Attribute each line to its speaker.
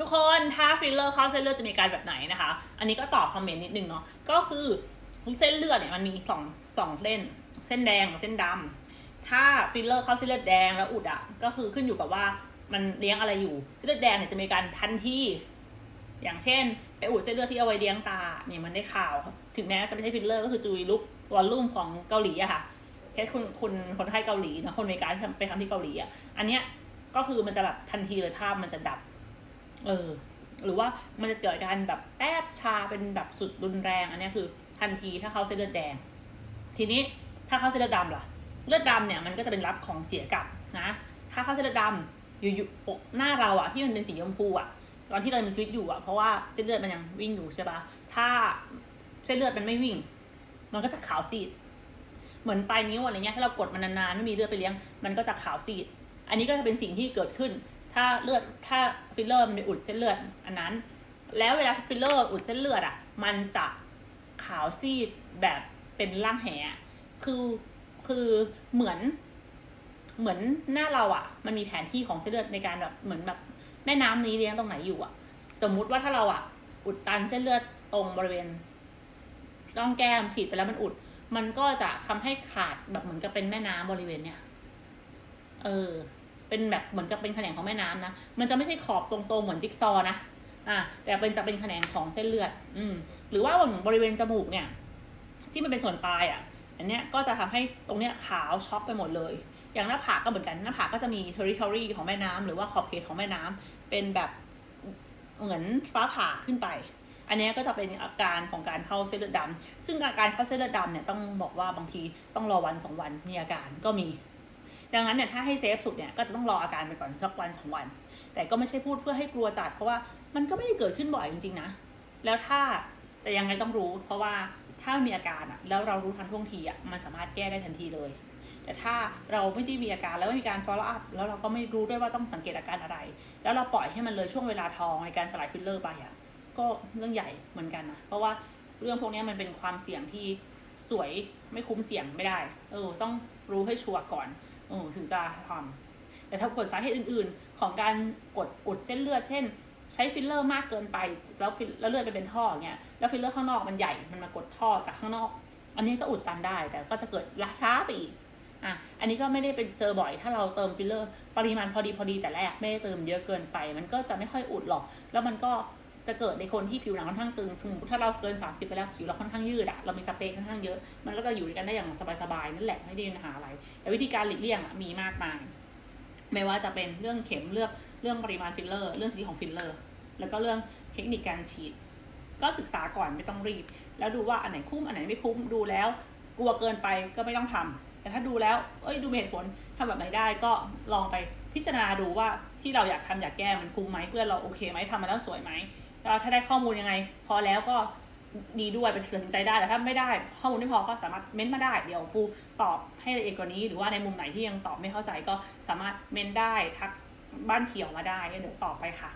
Speaker 1: ทุกคนถ้าฟิลเลอร์เข้าเส้นเลือดจะมีการแบบไหนนะคะ อันนี้ก็ตอบคอมเมนต์นิดนึงเนาะก็คือเส้นเลือดเนี่ยมันมีสองสองเส้น เส้นแดงกับเส้นดำถ้าฟิลเลอร์เข้าเส้นเลือดแดงแล้วอุดอะก็คือขึ้นอยู่กับว่ามันเลี้ยงอะไรอยู่เส้นเลือดแดงเนี่ยจะมีการทันทีอย่างเช่น ไปอุดเส้นเลือดที่เอาไว้เลี้ยงตาเนี่ยมันได้ข่าว ถึงแม้จะไม่ใช่ฟิลเลอร์ก็คือจูยลุกวอลลุ่มของเกาหลีอะค่ะเคสคุณคุณคนไข้เกาหลีนะคนอเมริกาไปทำที่เกาหลีอะอันเนี้ยก็คือมันจะแบบทันทีเลยภาพมันจะดับ เออ หรือว่ามันจะเกิดการแบบแป๊บชาเป็นแบบสุดรุนแรง อันนี้คือ ทันทีถ้าเขาเส้นเลือดแดง ทีนี้ถ้าเขาเส้นเลือดดำล่ะ เลือดดำเนี่ยมันก็จะเป็นรับของเสียกลับนะ ถ้าเขาเส้นเลือดดำอยู่ๆปกหน้าเราอะที่มันเป็นสีชมพูอะตอนที่เรามีชีวิตอยู่อะเพราะว่าเส้นเลือดมันยังวิ่งอยู่ใช่ปะถ้าเส้นเลือดมันไม่วิ่ง มันก็จะขาวซีด เหมือนปลายนิ้วอะไรเงี้ยถ้าเรากดมันนานๆไม่มีเลือดไปเลี้ยง มันก็จะขาวซีด อันนี้ก็จะเป็นสิ่งที่เกิดขึ้น ถ้าเลือดถ้าฟิลเลอร์มันไปอุดเส้นเลือดอันนั้น แล้วเวลาฟิลเลอร์อุดเส้นเลือดอะ มันจะขาวซีดแบบเป็นร่างแหคือคือเหมือน เหมือนหน้าเราอะ มันมีแผนที่ของเส้นเลือดในการแบบเหมือนแบบแม่น้ำนี้เลี้ยงตรงไหนอยู่อะ สมมุติว่าถ้าเราอะ อุดตันเส้นเลือดตรงบริเวณร่องแก้มฉีดไปแล้วมันอุด มันก็จะทำให้ขาดแบบเหมือนกับเป็นแม่น้ำบริเวณเนี้ย เออ เป็นแบบเหมือนกับเป็นแขนงของแม่น้ำนะ มันจะไม่ใช่ขอบตรงๆ เหมือนจิ๊กซอว์นะ อ่า แต่เป็นจะเป็นแขนงของเส้นเลือด อืม หรือว่าบริเวณจมูกเนี่ย ที่มันเป็นส่วนปลายอะ อันเนี้ยก็จะทำให้ตรงเนี้ยขาวช็อกไปหมดเลย อย่างหน้าผากก็เหมือนกัน หน้าผากก็จะมี territory ของแม่น้ำหรือว่าขอบเขตของแม่น้ำเป็นแบบเหมือนฟ้าผ่าขึ้นไป อันเนี้ยก็จะเป็นอาการของการเข้าเส้นเลือดดำซึ่งอาการเข้าเส้นเลือดดำเนี่ยต้องบอกว่าบางทีต้องรอวันสองวันมีอาการก็มี ดังนั้นเนี่ยถ้าให้เซฟสุดเนี่ยก็จะต้องรออาการไปก่อนสักวันสองวัน แต่ก็ไม่ใช่พูดเพื่อให้กลัวจัด เพราะว่ามันก็ไม่ได้เกิดขึ้นบ่อยจริงๆนะ แล้วถ้าแต่ยังไงต้องรู้ เพราะว่าถ้ามีอาการอะแล้วเรารู้ทันท่วงทีอะมันสามารถแก้ได้ทันทีเลย แต่ถ้าเราไม่ได้มีอาการแล้วไม่มีการ follow up แล้วเราก็ไม่รู้ด้วยว่าต้องสังเกตอาการอะไร แล้วเราปล่อยให้มันเลยช่วงเวลาทองในการสลายฟิลเลอร์ไปอะก็เรื่องใหญ่เหมือนกันนะเพราะว่าเรื่องพวกนี้มันเป็นความเสี่ยงที่สวยไม่คุ้มเสี่ยงไม่ได้ เออ ต้องรู้ให้ชัวร์ก่อน อถึงจะทำแต่ถ้าผลสาเหตุอื่น ๆ ของการกดอุดเส้นเลือด เช่น ใช้ฟิลเลอร์มากเกินไป แล้วฟิลแล้วเลือดไปเป็นท่อเงี้ยแล้วฟิลเลอร์ข้างนอกมันใหญ่มันมากดท่อจากข้างนอก อันนี้ก็อุดตันได้แต่ก็จะเกิดล้าช้าไปอีกอะอันนี้ก็ไม่ได้เป็นเจอบ่อยถ้าเราเติมฟิลเลอร์ ปริมาณพอดีพอดีแต่แรกไม่ได้เติมเยอะเกินไป มันก็จะไม่ค่อยอุดหรอก แล้วมันก็ จะเกิดในคนที่ผิวหนังค่อนข้างตึงสมมติถ้าเราเกิน 30 ไปแล้วผิวเราค่อนข้างยืดอะเรามีสเปรย์ค่อนข้างเยอะ มันก็จะอยู่ด้วยกันได้อย่างสบายๆนั่นแหละไม่ได้มีปัญหาอะไร แต่วิธีการหลีกเลี่ยงอะมีมากมาย ไม่ว่าจะเป็นเรื่องเข็มเลือกเรื่องปริมาณฟิลเลอร์ เรื่องชนิดของฟิลเลอร์ แล้วก็เรื่องเทคนิคการฉีด ก็ศึกษาก่อนไม่ต้องรีบ แล้วดูว่าอันไหนคุ้มอันไหนไม่คุ้มดูแล้ว กลัวเกินไปก็ไม่ต้องทำแต่ถ้าดูแล้วเอ้ยดูมีเหตุผลทำแบบไหนได้ก็ลองไปพิจารณาดูว่าที่เราอยากทำอยากแก้มันคุ้มไหมเพื่อนเราโอเคไหมทำมาแล้วสวยไหม แล้วถ้าได้ข้อมูลยังไง พอแล้วก็ดีด้วยไปตัดสินใจได้แต่ถ้าไม่ได้ข้อมูลไม่พอก็สามารถเม้นมาได้เดี๋ยวปูตอบให้ละเอียดกว่านี้ หรือว่าในมุมไหนที่ยังตอบไม่เข้าใจก็สามารถเม้นได้ทักบ้านเขียวมาได้เดี๋ยวตอบไปค่ะ